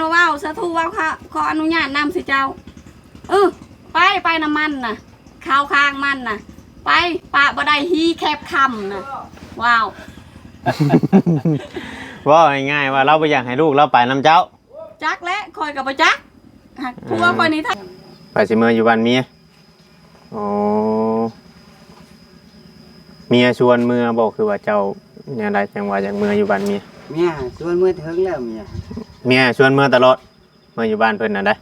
นว่าเว้าสะทูเว่าค่ะขออนุญาตนำสิเจ้าเออไปไปน้ำมันน่ะข้าวข้างมันน่ะ ไปปะบ่ได้ฮีแคบคำน่ะว้าวว่าง่ายๆว่าเราบ่อยากให้ลูกเราไปนํเจ้าจักและคอยกับบ่จักหักผัวคอยนี่ท่าไปสิเมื่ออยู่บ้านเมียโอ้เมียชวนเมื่อบอกคือว่าเจ้าเนี่ยไรจังว่าอยากเมื่ออยู่บ้านเมียเมียชวนมือถึงแล้วเมีย เมียชวนเมื่อตลอดเมื่ออยู่บ้านเพิ่นน่ะได้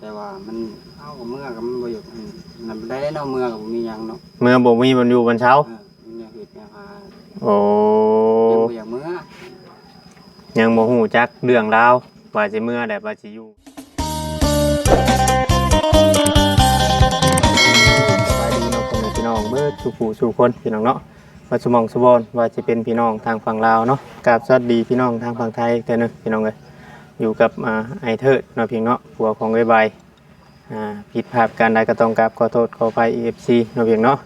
แต่ว่ามันเอากับเมื่อกับมันบ่อยู่อืมนั่นบ่ได้ได้เนาะเมื่อกับบ่มีหยังเนาะเมื่อบ่มีบนอยู่บนเช้า เออมีแนวเฮ็ดแนวหาโอ้ยังบ่อยากเมื่อ ยังบ่ฮู้จักเรื่องราวว่าสิเมื่อได้ว่าสิอยู่ สบายดีเนาะพ่อแม่พี่น้องเบิดสู่ผู้สู่คนพี่น้องเนาะ ว่าสมองสบอนว่าจะเป็นพี่น้องทางฝั่งลาวเนาะกราบสวัสดีพี่น้องทางฝั่งไทยอีกเทื่อหนึงพี่น้องเอ้ยอยู่กับอ่าไอเทิดเนาะพี่น้องเนาะผัวของเอ้ยใบอ่าผิดพลาดการใดก็ต้องกราบขอโทษขออภัย EFC เนาะพี่น้องเนาะ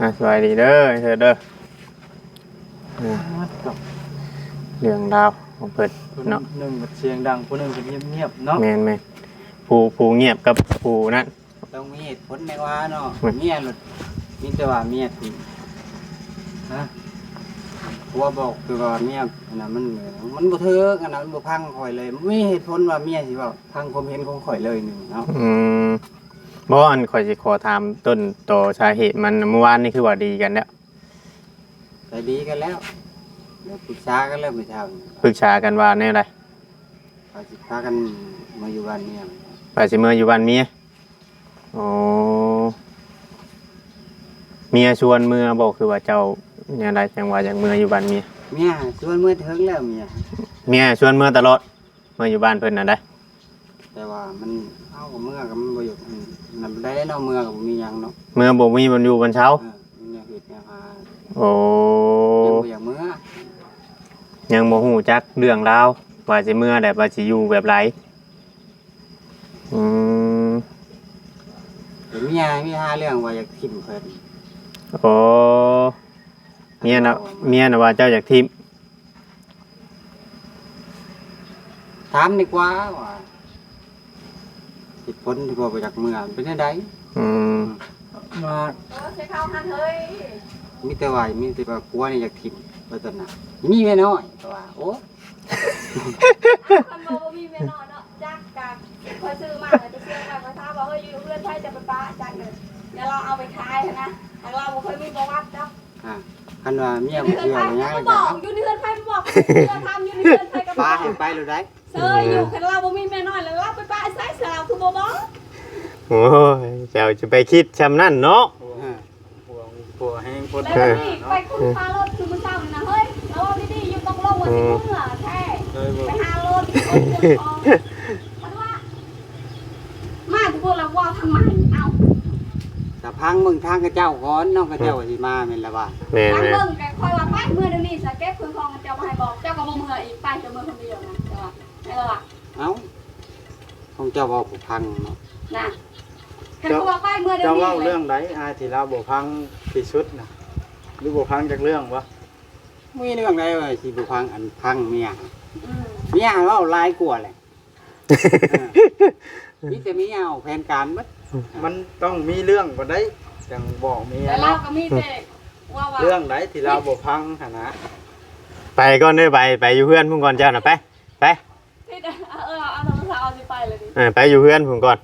อ่าสบายดีเด้อไอ้เทิดเด้ออ่าเรื่องราวของเพิ่นเนาะหนึ่งเสียงดังผู้หนึ่งจะเงียบๆเนาะแม่นแม่นผู้ผู้เงียบกับผู้นั่น ต้องมีเหตุผลในว่าเนาะอืมเมียหลุดมีแต่ว่าเมียผิด นะผัวบอกคือว่าเมียอันนั้นมันเหมือนมันบ่เทิกอันนั้นมันบ่พังข่อยเลยมันมีเหตุผลว่าเมียสิว่าพังความเห็นของข่อยเลยหนึงเนาะอืมบ่อันข่อยสิขอถามต้นต่อสาเหตุมันเมื่อวานนี่คือว่าดีกันแล้วไปดีกันแล้วเดี๋ยวปรึกษากันแล้วเมื่อเช้านี้ปรึกษากันว่าแนวใดว่าสิพากันมาอยู่บ้านเมียไปสิเมื่ออยู่บ้านเมียอ๋อเมียชวนเมื่อบอกคือว่าเจ้า เนี่ยไรจังว่าอยากเมื่ออยู่บ้านเมียเมียชวนมือถึงแล้วเมียเมียชวนเมื่อตลอดเมื่ออยู่บ้านเพิ่นน่ะได้แต่ว่ามันเอากับเมื่อกับมันบ่อยู่อืมนั่นบ่ได้ได้เนาะเมื่อกับบ่มีหยังเนาะเมื่อบ่มีบนอยู่บนเช้าเออมีแนวเฮ็ดแนวหาโอ้ยังบ่อยากเมื่อยังบ่ฮู้จักเรื่องราวว่าสิเมื่อแบบว่าสิอยู่แบบไรอืมเดี๋ยวเมียมีหาเรื่องว่าอยากทิ่มเพิ่นโอ้ เมียนะเมียนะว่าเจ้าอยากทิมถามดีกว่าว่าเหตุผลที่บ่ไปจากเมื่อมันเป็นจังไดอืมมาเออใช้ข้าวหันเฮ้ยมีแต่ว่ามีแต่ว่ากลัวนี่อยากทิ่มว่าซั่นน่ะมีแม่น้อยก็ว่าโอ้คอนโดมีเมนอนเนาะจักกับคอยซื้อมาเลยจะซื้อมามาถามว่าเฮ้ยอยู่เพื่อนใช่จะไปป้าจักเลยเดี๋ยวเราเอาไปขายนะทางเราบ่เคยมีประวัติเนาะอะ คันว่าเมียอยู่บ่ในเรือนเชื่อไฟบ่ยังก็เลยบก็อกอยู่ในเรือนไฟก็บอกเรือทำอยู่ในเรือนไฟก็บป้าอกให้ไปเลยได้เซยอยู่คันเราบ่มีแม่น้อยแล้วเราไปป้าใส่เสือเราคือบ่บอกโอ้ยเจ้าจะไปคิดชำนั่นเนาะ เออผัวผัวแห้งคนแล้วนี่ไปคุณพารถคือมันเศร้านี่นะเฮ้ยแล้วเอาดีๆอยู่ต้องลงว่าสิเมื่อแท้เลยบอกไปหารถคนเดือดร้อนมันว่ามาทุกคนแล้วว่าทำไม เอาถ้าพังเบิ่งทางกระเจ้าก่อนน้องกระเจ้าสิมาแม่นละว่าแม่นทางแม่นเบิ่งแกคอยว่าไปเมื่อเดี๋ยวนี้สเก็บคืนทองเจ้ามาให้บอกเจ้าก็บ่เมื่ออีกไปเจ้าเมื่อคนเดียวนะเจ้าว่าไม่ละเอ้าของเจ้าเว้าผู้พังเนาะนะคันเขาว่าไปเมื่อเดี๋ยจะวนี้เล่าเรื่องใดอายที่เราบ่พังที่สุดนะหรือบ่พังจากเรื่องวะมีเรื่องใดว่าสิผู้พังอันพังเมียอืมเมียเว้าหลายกว่าแหละ เออมีแต่เมียเอาแผนการเบิด มันต้องมีเรื่องบ่ได้จังบอกเมียแต่เราเนาะก็มีแต่ว่าว่าเรื่องใดที่เราบ่พังหั่นนะไปก่อนเด้อไปไปอยู่เพื่อนพุ่งก่อนเจ้าน่ะไปไปที่เออเอาเอาโทรศัพท์เอาสิไปเลยดิเออไปอยู่เพื่อนพุ่งก่อน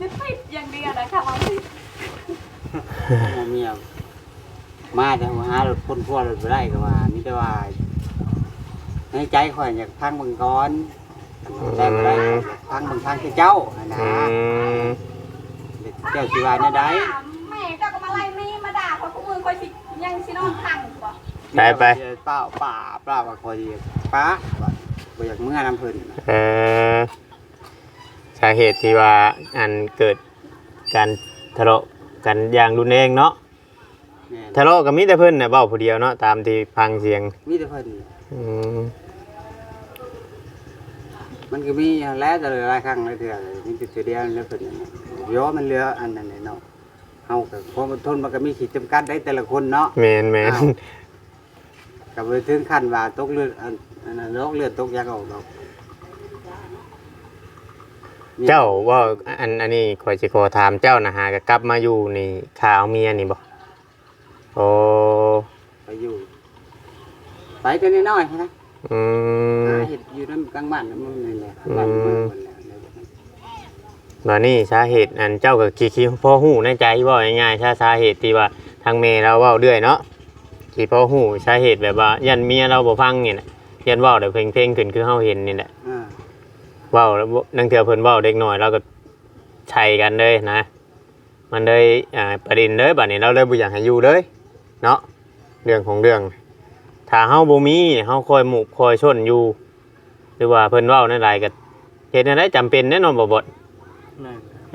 จะไปอย่างเดียวนะคะว่าสิเอาเมียมาแต่ว่าหารถพ้นพัวรถบ่ได้ก็ว่ามีแต่ว่าในใจข่อยอยากพังเบิ่งก่อนแต่บ่ได้อยากพังเบิ่งทางคือเจ้าหั่นนะ อืม เจ้าสิว่าแนวใด แม่เจ้าก็มาไล่นี่มาด่าเขาคู่มือคอยสิยังสินอนพังบ่ไปไป เป้าป่าเปล่าว่าคอยป้าว่าบ่อยากเมื่อน้ำเพิ่นน่ะเออสาเหตุที่ว่าอันเกิดการทะเลาะกันอย่างรุนแรงเนาะแม่นทะเลาะก็มีแต่เพิ่นน่ะเว้าผู้เดียวเนาะตามที่ฟังเสียงมีแต่เพิ่นอืมมันก็มีแล้วแต่หลายครั้งหลายเทื่อเลยมีแต่เดียวแล้วเพิ่นนั่นน่ะ ย้อมันเหลืออันนั้นแหละเนาะเฮาก็ความอดทนมันก็มีขีดจำกัดได้แต่ละคนเนาะแม่นแม่นอ้าวก็บ่ถึงขั้นว่าตกเลือดอันอันนั้นโรคเลือดตกยางออกดอกเจ้าว่าอันอันนี้ข่อยสิขอถามเจ้านะฮะก็กลับมาอยู่นี่ข่าวเมียนี่บ่โอ้ไปอยู่ไปกันน้อยๆนะอืหามเห็ดอยู่นั่นกลางบ้านนั่นมันนี่แหละบ้านเมืองมันแหละ บ่นี่สาเหตุอันเจ้าก็คิดคิดพอฮู้ในใจว่าง่ายๆถ้าสาเหตุที่ว่าทางเมเราเว้าเรื่อยเนาะที่พอฮู้สาเหตุแบบว่า ยันเมียเราบ่ฟังนี่แหละยันเว้าได้เพลงๆขึ้นคือเฮาเห็นนี่แหละอ่าเว้าแล้วนังเทื่อเพิ่นเว้าเด็กน้อยเราก็ใช้กันเลยนะ มันเลยอ่าประเด็นเลยบัดนี้เราเลยบ่อยากให้อยู่เลยเนาะเรื่องของเรื่อง ถ้าเฮาบ่มีเฮาคอยหมู่คอยชนอยู่ หรือว่าเพิ่นเว้านั่นหลายก็เฮ็ดจั่งใดจำเป็นแน่นอนบ่บ่น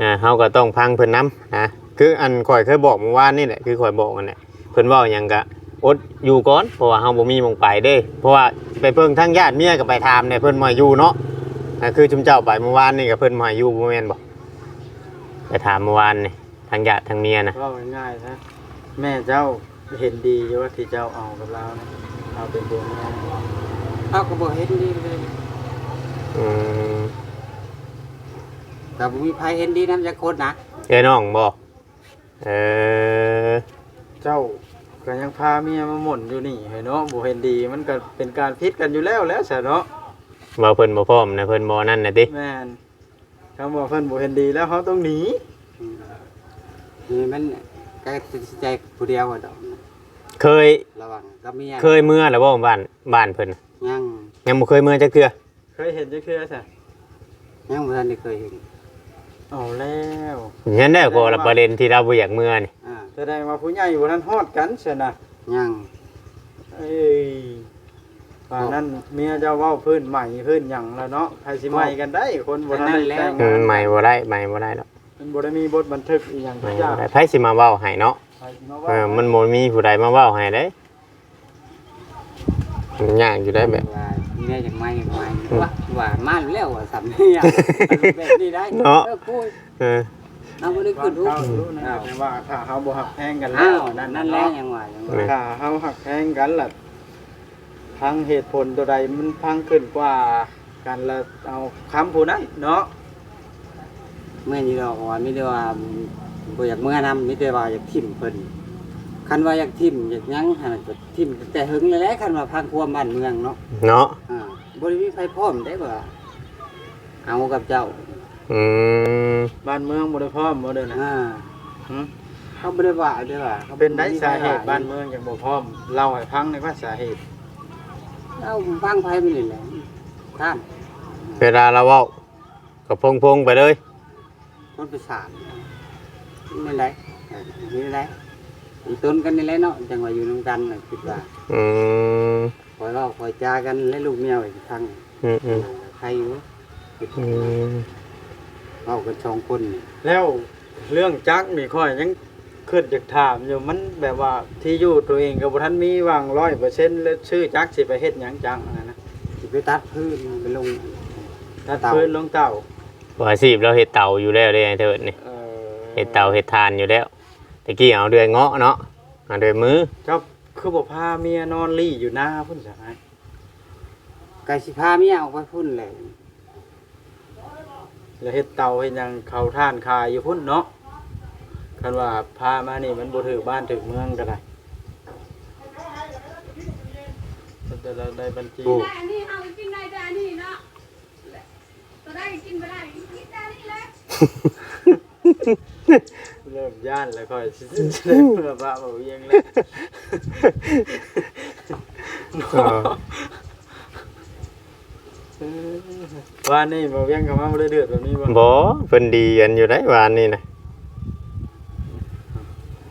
อ่าเฮาก็ต้องพังเพิ่นนํนะคืออันข่อยเคยบอกเมื่อวานนี่แหละคือข่อยบอกกันแหละเพิ่นเว้าหยังก็อดอยู่ก่อนเพราะว่าเฮาบ่มีหมองไปเด้ เพราะว่าไปเพิ่งทั้งญาติเมียก็ไปถามเนี่ยเพิ่นมาอยู่เนาะอ่าคือจุมเจ้าไปเมื่อวานนี่ก็เพิ่นมาอยู่บ่แม่นบ่ไปถามเมื่อวานนี่ทั้งญาติทั้งเมียนะเว้าง่ายๆนะแม่เจ้าเห็นดีอยู่ว่าที่เจ้าเอากับเรานะเอาเป็นตัวแม่เอาก็บ่เห็นดีเลยอืม แต่บ่มีไผเห็นดีนำจักคนนะเอ้ยน้องบ่เออเจ้าก็ยังพาเมียมาหม่นอยู่นี่ให้เนาะบ่เห็นดีมันก็เป็นการพิษกันอยู่แล้วแล้วซะเนาะว่าเพิ่นบ่พร้อมนะเพิ่นบ่นั่นน่ะติแม่นคำว่าเพิ่นบ่เห็นดีแล้วเขาต้องหนีอืมนี่มันก็ตัดสินใจผู้เดียวอะดอกเคยระวังกับเมียเคยเมื่อแล้วบ่บ้านบ้านเพิ่นน่ะยังยังบ่เคยเมื่อจักเทื่อเคยเห็นจักเทื่อซะยังบ่ทันได้เคยเห็น เอาแล้วนั่นแหละก็ละประเด็นที่เราบ่อยากเมื่อนี่อ่าแสดงว่าผู้ใหญ่บ่ทันฮอดกันซะนะยังเอ้ยป่านนั้นเมียเจ้าเว้าพื้นใหม่พื้นหยังแล้วเนาะใครสิใหม่กันได้คนบ่ทันได้แต่งอืงามนใหม่บ่ได้ใหม่บ่ได้หรอกมันบ่ได้มีบทบันทึกอีหยังใหทุม่กอย่าบ่งได้ไผสิมาเว้าให้เนาะใครสิมาเอเว้าอมันบ่มีผู้ใดมาเว้าให้เด้มันยากอยู่ได้แบบว่า เมียอยากมาอยากมาว่าว่ามาแล้วว่าสำเนียงแบบนี้ได้เออพูดเออเอาบ่ได้ขึ้นรูปเข้ารู้นะแต่ว่าถ้าเฮาบ่ฮักแพงกันแล้อ้าววนั่นั่นนนั่นั่นนแหละแหละยังว่ายังว่าถ้าเฮาฮักแพงกันล่ะทั้งเหตุผลตัวใดมันพังขึ้นกว่ากันละเอาคำผู้นั้นเนาะเมื่อนี้ดอกว่ามีแต่ว่าบ่อยากเมื่อนำมีแต่ว่าอยากทิ่มเพิ่นคันว่าอยากทิ่มอยากหยังหั่นน่ะก็ทิ่มแต่หึงเลยแหละคันว่าพังความบ้านเมืองเนาะเนาะอ่า บ่ได้มีไผพร้อมได้บ่เอากับเจ้าอืมบ้านเมืองบ่ได้พร้อมบ่เด้อนะอ่าหึเขาบ่ได้ว่าได้ว่าขาเป็นได้บ่มีสาเหตุว่บ้านเมืองยังบ่พร้อมเล่าให้ฟังในอยว่าสาเหตุเอาฟังไผไปนี่แหละท่านเวลาเราเว้าก็พงๆไปเลย คนประสาทนี่แหละเออนี่แหละอีต้นกันนี่แหละเนาะจังว่าอยู่นำกันน่ะคิดว่า อืม คอยเว้าคอยจากันและลูกเมียอีกครั้งอืมอืมใครอยู่อืมเว้ากันสองคนนี่แล้วเรื่องจักนี่ค่อยยังขึ้นจากถามอยู่มันแบบว่าที่อยู่ตัวเองกับบ่ทันมีวาง100%แล้วชื่อจักสิไปเฮ็ดหยังจังอันนั้นนะสิไปตัดพื้นไปลงตัดพื้นลงเต่าว่าอาชีพเราเฮ็ดเตาอยู่แล้วเด้ไอ้เถิดนี่เอ่อเฮ็ดเตาเฮ็ดทานอยู่แล้วตะกี้เอาเดือยเงาะเนาะเอาเดือยมือ เจ้า คือบ่พาเมียนอนลี่อยู่หน้าพุ่นซะไอ้ไก่สิพาเมียออกไปพุ่นเลยแล้วเฮ็ดเตาเฮ็ดหยังเขาท่านคายอยู่พุ่นเนาะคันว่าพามานี่มันบ่ถือบ้านถือเมืองก็ได้แต่เราได้บัญชี ได้อันนี้เอากินได้แต่อันนี้เนาะตัวได้กินไม่ได้กินได้นี่แหละ เริ่มย่านแล้วค่อยสิได้เมื่อบ้าบ่เวียงแล้วเออว่านี่บ่เวียงเข้ามาบ่ได้เดือดแบบนี้บ่บ่เพิ่นดีกันอยู่ได้วานนี่นะ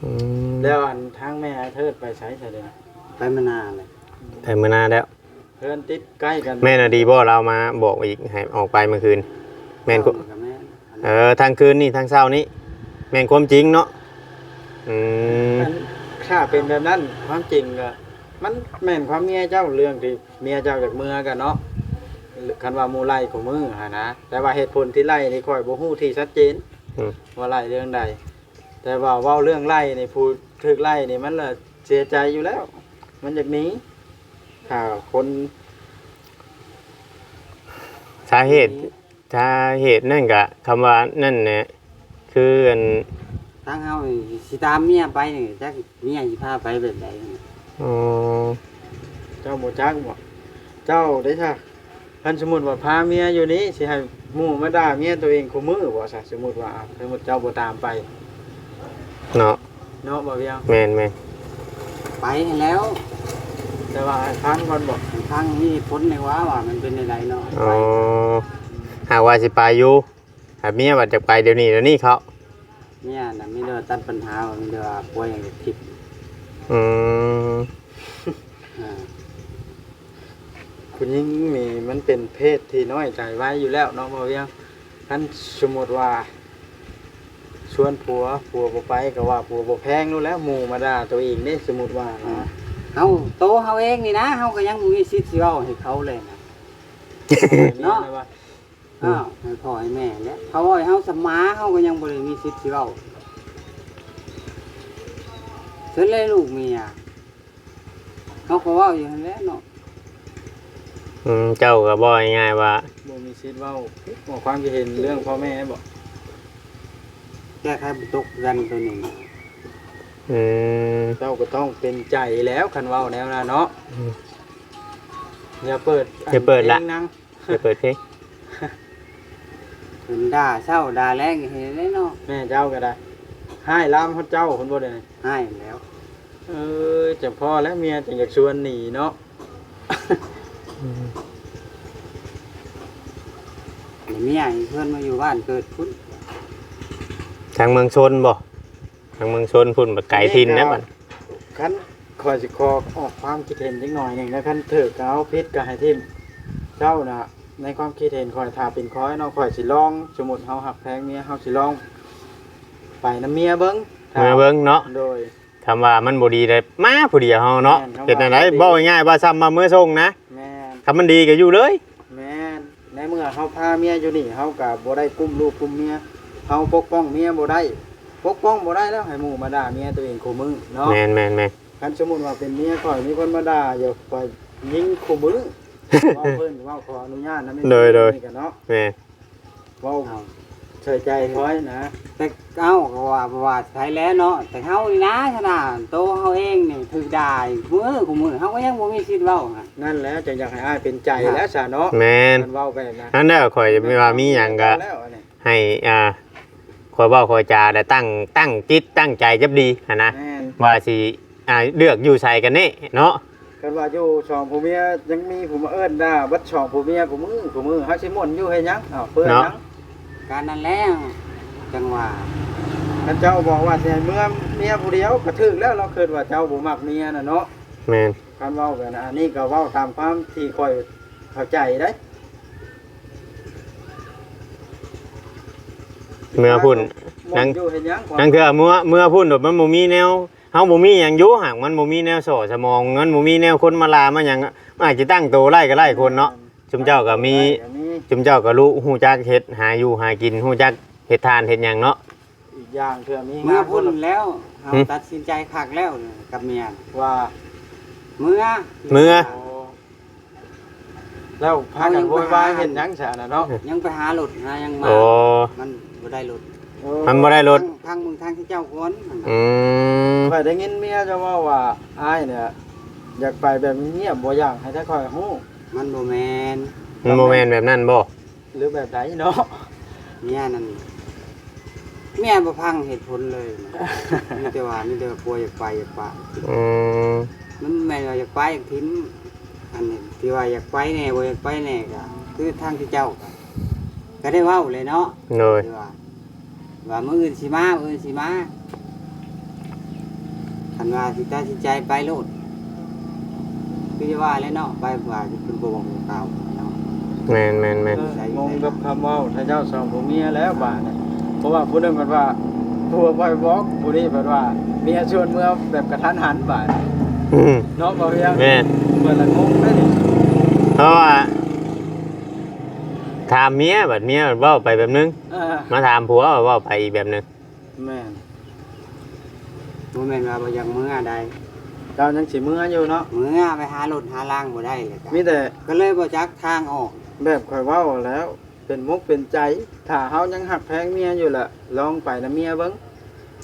อืมแล้วอันทางแม่เทิดไปใช้ใช่เด้อไปมานานเลยแต่มื้อหน้าแล้ว เพื่อนติดใกล้กันแม่น่ะดีบ่เรามาบอกอีกให้ออกไปเมื่อคืน แม่นก็กับแม่นเออทางคืนนี่ทางเช้านี้แม่นความจริงเนาะอืมมันถ้าเป็นแบบนั้นความจริงก็มันแม่นความเมียเจ้าเรื่องที่เมียเจ้าจากเมือกันเนาะคันว่าหมูไล่ของมือหานะแต่ว่าเหตุผลที่ไล่นี่ค่อยบ่ฮู้ที่ชัดเจนอืมว่าไล่เรื่องใด แต่ว่าเว้าเรื่องไล่นี่ผู้ถูกไล่นี่มันละเสียใจอยู่แล้ว มันจากหนี้ถ้าคนสาเหตุถ้าเหตุนั่นก็คำว่านั่นเนี่ย คืออันทางเฮานี่สิตามเมียไปนี่จักเมียสิพาไปแบบใดนี่อ๋อเจ้าบ่จักบ่เจ้าได้ซะคันสมมุติว่าพาเมียอยู่นี้สิให้หมู่มาด่าเมียตัวเองคู่มือบ่ซะสมมุติว่าอะสมมุติเจ้าบ่ตามไปเนาะเนาะบ่เวียงแม่นแม่นไปให้แล้วแต่ว่าให้ฟังก่อนบ่ทางมีพ้นในว่าว่ามันเป็นใดๆเนาะอ๋อหากว่าสิไปอยู่ หากเมียว่าจะไปเดี๋ยวนี้เดี๋ยวนี้เขาเมียน่ะมีเด้อตัดปัญหาว่ามีเด้อว่าป่วยอย่างทิพย์อืมอ่าผู้หญิงนี่มันเป็นเพศที่น้อยใจไว้อยู่แล้วเนาะบ่เวียงคันสมมุติว่า ชวนผัวผัวบ่ไปก็ว่าผัวบ่แพงนู่นแล้วหมู่มาด่าตัวเองนี่สมมุติว่านะเฮาโตเฮาเองนี่นะเฮาก็ยังบ่มีสิทธิ์สิเว้าให้เขาเลยนะ เนาะ อ้าวให้พ่อให้แม่แล้วเขาว่าให้เฮาสมาเฮาก็ยังบ่ได้มีสิทธิ์สิเว้าเสร็จเลยลูกเมียเขาก็เว้าอยู่หั่นแหละเนาะอืมเจ้าก็บอกง่ายๆว่า บ่มีสิทธิ์เว้าบอกความคิดเห็นเรื่องพ่อแม่บ่แก้ไขบ่ตกกันตัวนี้อืมเจ้าก็ต้องเป็นใจแล้วคันเว้าแนวนะเนาะอืมอย่าเปิดอย่าเปิดละ พงนัง จะเปิดเพลง เพิ่นด่าเช้าด่าแรงเห็นได้เนาะแม่เจ้าก็ได้ให้ลามเขาเจ้าคนบ่ได้ให้แล้วเออจะพ่อและเมียจะอยากชวนหนีเนาะ เดี๋ยวเมียให้เพิ่นมาอยู่บ้านเกิดพุ่นทางเมืองชนบ่ทางเมืองชนพุ่นบัดไก่ทินนะบัดคันคอยสิคอออกความคิดเห็นจักหน่อยหนึงแล้วคันเถิกเอาพิษก็ให้ทิมเจ้าน่ะ ในความคิดเห็นคอยถ้าเป็นคอยเนาะคอยสิลอง สมมุติเฮาหักแพงเมียเฮาสิลอง ไปนํเมียเบิ่งถ้าเมื่อเบิ่งเนาะโดย คำว่ามันบ่ดีเลยมาผู้เดียวเฮาเนาะแม่นคำว่าเป็นอะไรบอกง่ายๆว่าซ้ำมาเมื่อส่งนะแม่นถ้ามันดีก็อยู่เลย แม่นในเมื่อเฮาพาเมียอยู่นี่เฮาก็บ่ได้กุมลูกกุมเมียเฮาปกป้องเมียบ่ได้ ปกป้องบ่ได้แล้วให้หมู่มาด่าเมียตัวเองคู่มือเนาะแม่นแม่นแม่นคันสมมุติว่าเป็นเมียข่อยมีคนมาด่าอย่าปล่อยยิงคู่มือ เว้าเพิ่นเว้าขออนุญาตนะแม่นนี่กันเนาะแม่นเว้าเอาใส่ใจคอยนะแต่เอ้าก็ว่าว่าใช้แล้วเนาะแต่เฮานี่นะขนาดโตเฮาเองนี่ถูกด่ามื้อกูมื้อเฮาก็ยังบ่มีสิทธิ์เว้าฮะ นั่นแหล้วจะอยากให้อ้ายเป็นใจแล้วซะเนาะแม่นมันเว้าไปนะนั่นแหละข่อยไม่ว่ามีหยังก็ แล้วอันนี้ให้อ่าข่อยเว้าข่อยจาได้ตั้งตั้งจิตตั้งใจจับดีหันนะแม่นว่าสิอ่าเลือกอยู่ใส่กันนี่เนาะ กันว่าอยู่สองผู้เมียยังมีผู้มาเอิ้นด่าบัดสองผู้เมียผู้มือผู้มือเฮาสิม่วนอยู่ให้หยังอ้าวเปิ้นหยังการนั้นแล้วจังหว่าท่านเจ้าบอกว่าสิให้เมื่อเมียผู้เดียวก็ถึกแล้วเราคิดว่าเจ้าบ่มักเมียน่ะเนาะแม่นการเว้ากันนะอันนี้ก็เว้าตามความที่ค่อยเข้าใจได้เมื่อพุ่นนั่นั่งงอยู่เห็นยังนั่นคือเมื่อเมื่อพุ่นโดดมันบ่มีแนว เฮาบ่มีหยังอยู่หากมันบ่มีแนวสอสมองมันบ่มีแนวคนมาลามาหยังมันอาจจะตั้งโตไล่ก็ไล่คนเนาะจุมเจ้าก็มีจุมเจ้าก็รู้ฮู้จักเฮ็ดหาอยู่หากินฮู้จักเฮ็ดทานเฮ็ดหยังเนาะ อีกอย่างเพื่อมีเมื่งาอนพุ่นแล้วเฮาหึ ตัดสินใจคักแล้วกับเมียว่าเมื่อเมื่อแล้วพากันโวยวายเห็นยังซะน่ะเนาะยังไปหารถหายังมาโอ้มันบ่ได้รถ มันบ่ได้รถ ทางมึงทางที่เจ้าคนนั่นน่ะอืมข่อยได้ยินเมียจะว่าว่าอ้ายเนี่ยอยากไปแบบเงียบบ่อยากให้ถ้าข่อยฮู้มันบ่แม่นมันบ่แม่นแบบนั้นบ่หรือแบบใดเนาะเมียนั่นเมียบ่พังเหตุผลเลยมีแต่ว่ามีแต่ว่าป่วยอยากไปอยากไปอืมมันแม่นว่าอยากไปอยากทิ้งอันนี้ที่ว่าอยากไปแน่บ่อยากไปแน่ก็คือทางที่เจ้าก็ก็ได้เว้าเลยเนาะโดยที่ว่า ว่ามื้ออื่นสิมามื้ออื่นสิมาคันว่าสิตัดสินใจไปโลดคือจะว่าแล้วเนาะไปว่าสิเป็นบ่บอกบ่กล่าวเนาะแม่นแม่นแม่นเอองงกับคำเว้าถ้าเจ้าสองผู้เมียแล้วบาดเนี่ยเพราะว่าผู้หนึงมันว่าผัวบ่อยบอกผู้นี้แบบว่าเมียชวนเมื่อแบบกระทันหันบาดอืมเนาะบ่เพียงแม่นเปิดละงงได้นี่เพราะว่า ถามเมียบัดเมียเว้าไปแบบนึง เออมาถามผัวว่าเว้าไปอีกแบบนึงแม่นบ่แม่นว่าบ่อยากมื้อใดเจ้ายังสิเมื่ออยู่เนาะมื้อไปหารถหาล่างบ่ได้เลยก็มีแต่ก็เลยบ่จักทางออกแบบข่อยเว้าแล้ว เป็นมุกเป็นใจ ถ้าเฮายังหักแพงเมียอยู่ล่ะลองไปนะเมียเบิ่ง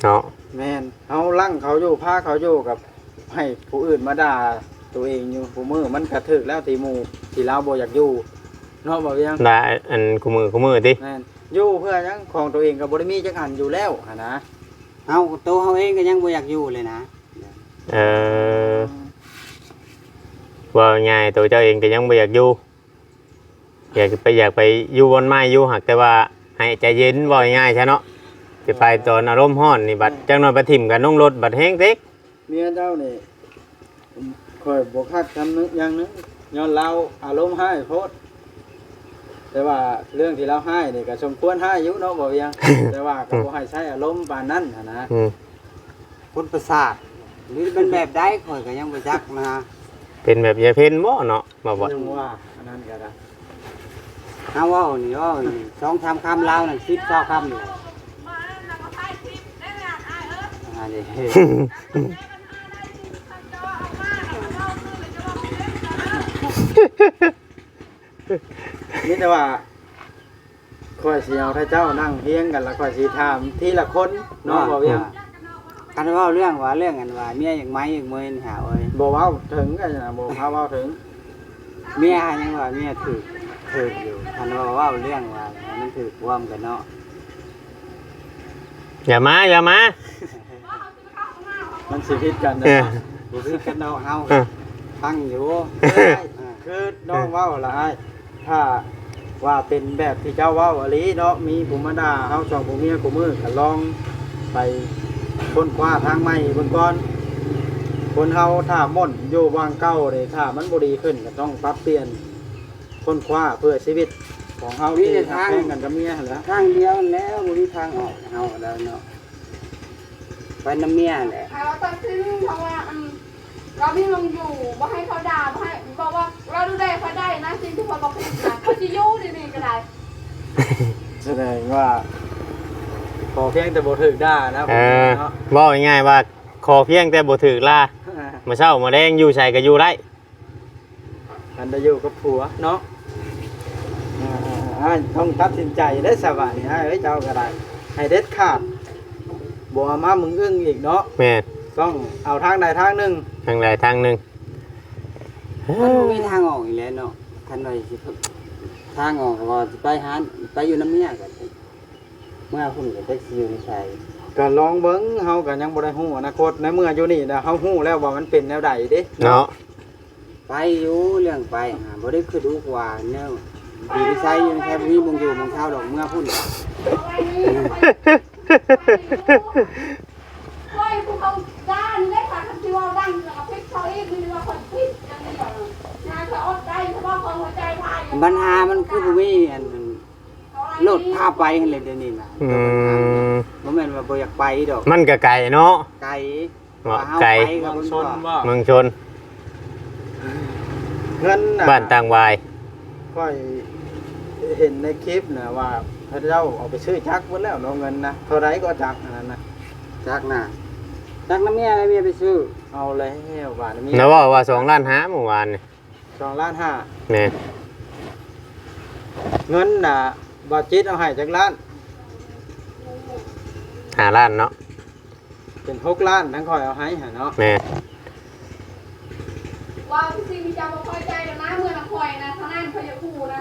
เนาะแม่นเฮาลั่งเขาอยู่พาเขาอยู่กับ ให้ผู้อื่นมาด่าตัวเองอยู่ผู้มือมันกระถึกแล้วตีหมู่ที่เราบ่อยากอยู่ เนาะบ่เวียงได้อันคู่มือคู่มือติแม่นอยู่เพื่อหยังของตัวเองก็บ่ได้มีจักอันอยู่แล้วหั่นนะเอาตัวเฮาเองก็ยังบ่อยากอยู่เลยนะเออว่าง่ายตัวเจ้าเองก็ยังบ่อยากอยู่อยากไปอยากไปอยู่บนไม้อยู่หักแต่ว่าให้ใจเย็นว่าง่ายใช่เนาะจะไปตอนอารมณ์ร้อนนี่บัดจังหน่อยไปถิ่มกันน้องรถบัดแห้งเต็กเมียเจ้านี่คอยบ่คักกันนึกอย่างหนึงย้อนเราอารมณ์ให้โพด แต่ว่าเรื่องที่เราให้นี่ก็สมควรให้อยู่เนาะบ่เวียง แต่ว่าก็บ่ให้ใช้อารมณ์ปานนั้นหั่นนะอืมคนประสาทหรือเป็นแบบใดข่อยก็ยังบ่จักนะเป็นแบบยาเพ่นบ่เนาะมาบ่จังว่าอันนั้นก็ได้เฮาเว้านี่เว้านี่สองสามคำลาวนั่น10 20คำนี่มาแล้วก็ถ่ายคลิปได้แล้วอ้ายเอ้ยอัน นี้จะเอามาแล้วก็เอาคือจะว่านี่แต่ว่าคอยสิเอาถ้าเจ้านั่งเฮียงกันแล้วคอยสิถามทีละคนเนาะบ่เวียงกันเว้าเรื่องว่าเรื่องอันว่าเมียอย่างไม้อย่างมือนี่หาเอ้ยบ่เว้าถึงกันนะบ่พาเว้าถึงเมียหายังว่าเมียถูกถูกอยู่คันว่าเว้าเรื่องว่ามันถูกร่วมกันเนาะอย่ามาอย่ามามันสิผิดกันเอนะอบ่คือกันเนาะเฮาเออฟังอยู่คือน้องเว้าหลาย ถ้าว่าเป็นแบบที่เจ้าว้าอลีเนาะมีผู้มาด่าเฮาสองผู้เมียกูมือก็ลองไปค้นคว้าทางใหม่เบิ่งก่อน คนเฮาถ้าม่อนอยู่วางเก่าเลยถ้ามันบ่ดีขึ้นก็ต้องปรับเปลี่ยนค้นคว้าเพื่อชีวิตของเฮาที่ทางกันกับเมียแหล้วทางเดียวแล้วบ่มีทางออกเฮาแล้วเนาะไปน้ำเมียแหละเราตัดสินเพราะว่า เราไม่ลงอยู่บ่ให้เขาด่าบ่ให้บอกว่าเราดูได้เขาได้นะสิ่งที่เขาบอกผิดนะเขาจะยู่ดีนี่ก็ได้แสดงว่าขอเพียงแต่บ่ถูกด่านะเอผมอเนาะบ่ง่ายๆว่าขอเพียงแต่บ่ถึกล่ามาเช้ามาแดงอยู่ใส่ก็อยู่ได้อันได้อยู่กับผัวเนาะอ่าอ่าต้องตัดสินใจได้สบายนี่ฮะเอ้ยเจ้าก็ได้ให้เด็ดขาดบ่เอามามึงอึ้งอีกเนาะ แม่นต้องเอาทางใดทางหนึ่ง ทางใดทางหนึงมันบ่มีทางออกอีกแล้วเนาะคันว่าสิทางออกก็สิไปหาไปอยู่น้ำเมียกันเมื่อคุณก็จักสิอยู่ในไสก็ลองเบิ่งเฮาก็ยังบ่ได้ฮู้อนาคตในเมื่ออยู่นี่นะเฮาฮู้แล้วว่ามันเป็นแนวใดเด้เนาะไปอยู่เรื่องไปหาบ่ได้คือดูกว่าแนวดีในไสอยู่ในไสบ่มีมงอยู่มงเท้าดอกเมื่อพุ่น ปัญหามันคือบ่มีอันนั้นโลดพาไปหั่นเลยเดี๋ยวนี้น่ะอืมบ่แม่นว่าบ่อยากไปดอกมันก็ไกลเนาะ ไกลเนาะว่าเฮาไกลไปกับเมืองเพิ่นชนก็ว่าเมืองชนเงินน่ะบ้านต่างวาย ค่อยเห็นในคลิปนะว่าพระเจ้าเอาไปซื้อจักรหมดแล้วเนาะเงินนะเท่าไรก็จักรอันนั้นนะจักน่ะจักน้ำเมียอะไรเมียไปซื้อเอาแล้วบาทมีแล้วว่าว่า2ล้านห้าเมื่อวานนี่ สองล้านห้าแม่นเงินน่ะบาจิตเอาให้จากล้านห้าล้านเนาะเป็นหกล้านทั้งคอยเอาให้หาเนาะแม่นว่าพี่ซีมีจำบ่พอใจแล้วนะเมื่อนักคอยนะเท่านั้นเขาจะคู่นะ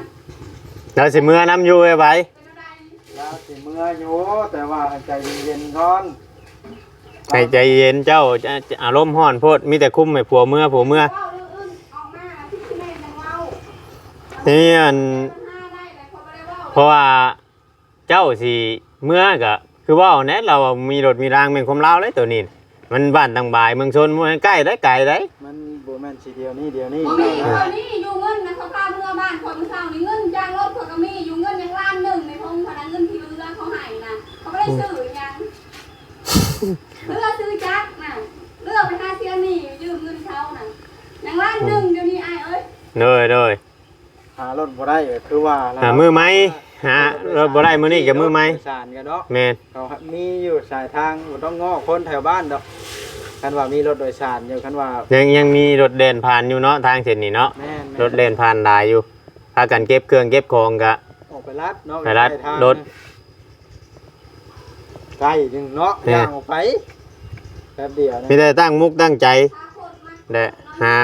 แล้วสิมื้อนํอยู่ไว้ไว้เป็นอะไรแล้วสิเมื่ออยู่แต่ว่าให้ใจเย็นๆก่อนให้ใจเย็นเจ้าจะจะอารมณ์ร้อนโพดมีแต่คุ้มให้ผัวเมื่อผัวเมื่อเว้าเรื่องอื่นออกมาที่ที่แม่ยังเว้า นี่อันห้าได้แต่เขาไม่ได้เว้าเพราะว่าเจ้าสิเมื่อก็คือว่าแน่เรามีรถมีรางเป็นความลาวเลยตัวนี้มันบ้านต่างบายเมืองชนมันใกล้ได้ไกลได้มันบ่แม่นสิเดียวนี้เดียวนี้บ่มีเออนี่อยู่เงินนะเขาพาเมื่อบ้านคนเศร้านี่เงินจ้างรถเขาก็มีอยู่เงินยังล้านหนึ่งในทงพนักเงินที่เรือเขาให้นะเขาไม่ได้ซื้อยังเรือซื้อจักรน่ะเรือไปหาเสียหนี่ยืมเงินเขาน่ะยังล้านหนึ่งเดี๋ยวนี้ไอ้เอ้ยเลยเลย หารถบ่ได้ก็คือว่าหามือไหมหารถบ่ได้มือนี่กับมือไหมสารกันเนาะแมนเขามีอยู่สายทางบ่ต้องง้อคนแถวบ้านดอกคันว่ามีรถโดยสารอยู่คันว่ายังยังมีรถเดินผ่านอยู่เนาะทางเส้นนี้เนาะแม่นๆรถเดินผ่านหลายอยู่พากันเก็บเครื่องเก็บของกะออกอกไปรัดเนาะไปรัดใกล้ทางรถใกล้หนึงเนาะเนี่ยย่างออกไปแป๊บเดียวนะมีแต่ตั้งมุกตั้งใจถ้าคนมันแหละหา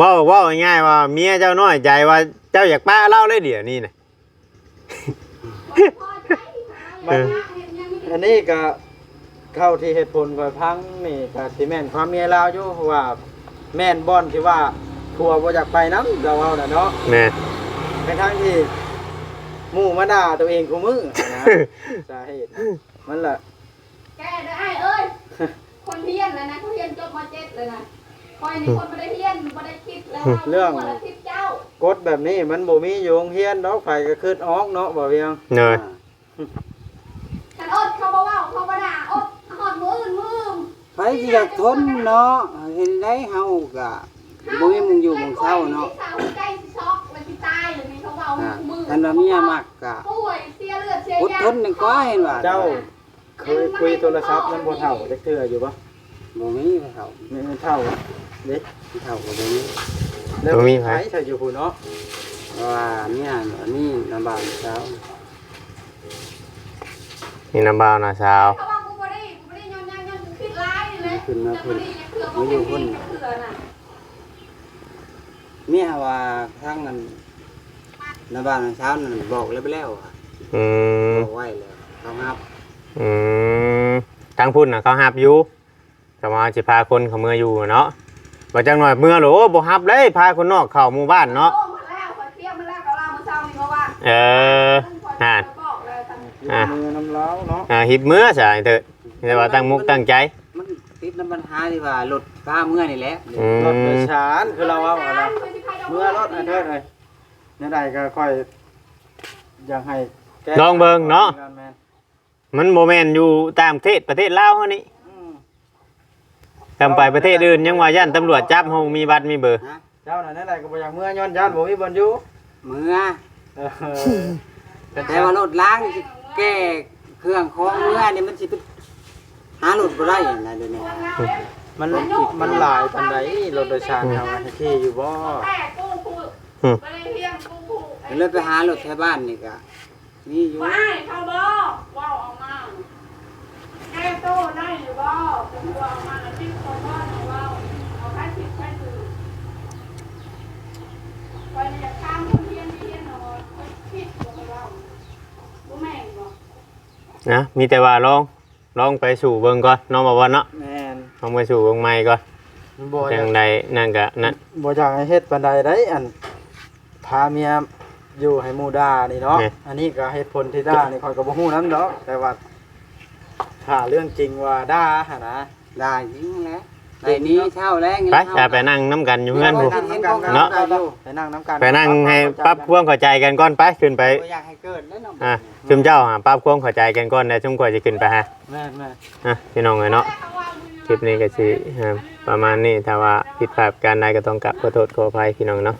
ว้าเว้าง่ายๆว่าเมียเจ้าน้อยใจว่าเจ้าอยากป้าเล่าเลยเดี๋ยวนี้น่ะพอใจเอาย่างเห็นยังไม่ได้อันนี้ก็เข้าที่เหตุผลก่อยพังนี่ก็สิแม่นความเมียลาวอยู่เพราะว่าแม่นบ่อนที่ว่าทัวบ่อยากไปน้ำเราเอาน่ะเนาะแม่ในทางที่หมู่มาด่าตัวเองกูมือนะ สาเหตุมันละแกเด้อไอ้เอ้ย คนเฮียนเลยนะเขาเฮียนจบมเจ็ดเลยนะ คอยนี่คนไม่ได้เฮียนไม่ได้คิดแล้วคนละคิดเจ้า กฎแบบนี้มันบ่มีอยู่โรงเรียนเนาะไผก็คิดออกเนาะบ่เวียงเนยฉันอดเขาบอกว่าเขาบ่ด่าอดหอดมืออื่นมือไปที่อยากทนเนาะเห็นได้เฮาก็บ่มีมึงอยู่มึงเศร้าเนาะเศร้าใกล้สิช็อกเลยสิตายเลยนี่เขาเว้าอ่ามือคันว่าเมียมักก็ป่วยเสียเลือดเสียอดยาทนนี่ก็เห็นว่าเจ้าเคยคุยโทรศัพท์นำบ่เฒ่าจักเทื่ออยู่บ่บ่มีไปเขาแม่นเฒ่า เด็กที่เขาก็บ่มีแล้วไผถ้าอยู่ผู้เนาะเพราะว่าเมียนี่ลำบากเช้านี่น้ำบ่าวน่ะสาวเขาว่ากูบ่ได้กูบ่ได้ย้อนย้อนย้อนกูคิดร้ายเลยขึ้นมาแต่ขึ้บ่นได้อย่าเถื่อบ่ได้กินอย่าเถื่อน่ะเมียว่าทางนั้นลำบากเช้านั่นบอกแล้วไปแล้วอะอืมบอกไว้แล้วเขารับอืมทางพุ่นน่ะเขาหับอยู่แต่ว่าสิพาคนเขาเมื่ออยู่เนาะ ว่าจังหน่อยเมื่อโหลบ่ฮับเลยพาคนนอกเข้าหมู่บ้านเนาะโอ้มาแล้วขอเที่ยวมาแล้วก็ลามาเช้านี่เพราะว่าเออห่านบอกเลยทางอยู่อะมือน้ำเล้าเนาะอ่าหิบมือซะไอ้เถิดแต่ว่าตั้งมุกตั้งใจ มันติดน้ำปัญหาที่ว่ารถป้าเมื่อนี่แหละอืรถโดยมสารคือเราเอาอะไรเมื่อรถอันเทิดเลยเนี่ยใดก็ค่อยอยากให้แก้ลองเบิ่งเนาะแม่นมันโมเมนต์อยู่ต่างประเทศประเทศลาวเฮานี่ อืมทำไปประเทศอื่นยังว่าย่านตำรวจจับเฮามีบัตรมีเบอร์นะเจ้าน่ะเนี่ยใดก็บ่อยากเมื่อย้อนย้านบ่มีบนอยู่เมื่อเออแต่ว่ารถล้างสิแก้เครื่องของเมื่อนี่มันสิไปหารถบ่ได้นะเดี๋ยวนี้มันมันหลายปานใดรถโดยสารเฮาให้ขี่อยู่บ่แต่กูกูอืมไปเที่ยงกูกูก็เลยไปหารถแถวบ้านนี่ก็มีอยู่ ไม่เขาบอกว่าออกมา แก้โต้ได้หรือว่าเป็นตัวออกมาแล้วที่คนว่าหรือว่าเอาแค่ผิดแค่ถือไปเนี่ยข้ามคนเทียนเทียนเอาผิดบอกว่าบ่แม่งบอกนะมีแต่ว่าลองลองไปสู่เบิ่งก่อนน้องบอกว่าเนาะแม่นลองไปสู่เบิ่งใหม่ก่อนบ่อจัยากงใดนั่นก็นั่นบ่อยากให้เฮ็ดปานใดได้อันพาเมียอยู่ให้หมู่ด่านี่เนาะอันนี้ก็เหตุผลที่ด่านี่ข่อยก็บ่ฮู้นำดอกแต่ว่า ถ้าเรื่องจริงว่าด่าหั่นนะ ได้จริงแหล้วได้นี้เช่าแรงไปจะไปนั่งน้ำกันอยู่เฮือนผู้เนาะเนาะไปนั่งน้ำกันไปนั่งให้ปรับความเข้าใจกันก่อนไปขึ้นไปบ่อยากให้เกิดแล้วเนาะอะชุมเจ้าหาปรับความเข้าใจกันก่อนแล้วชุมกว่าจะขึ้นไปฮะแม่นแม่นอะพี่น้องเอ้ยเนาะคลิปนี้ก็สิอ่าประมาณนี้ถ้าว่าผิดพลาดการใดก็ต้องกลับขอโทษขออภัยพี่น้องเนาะ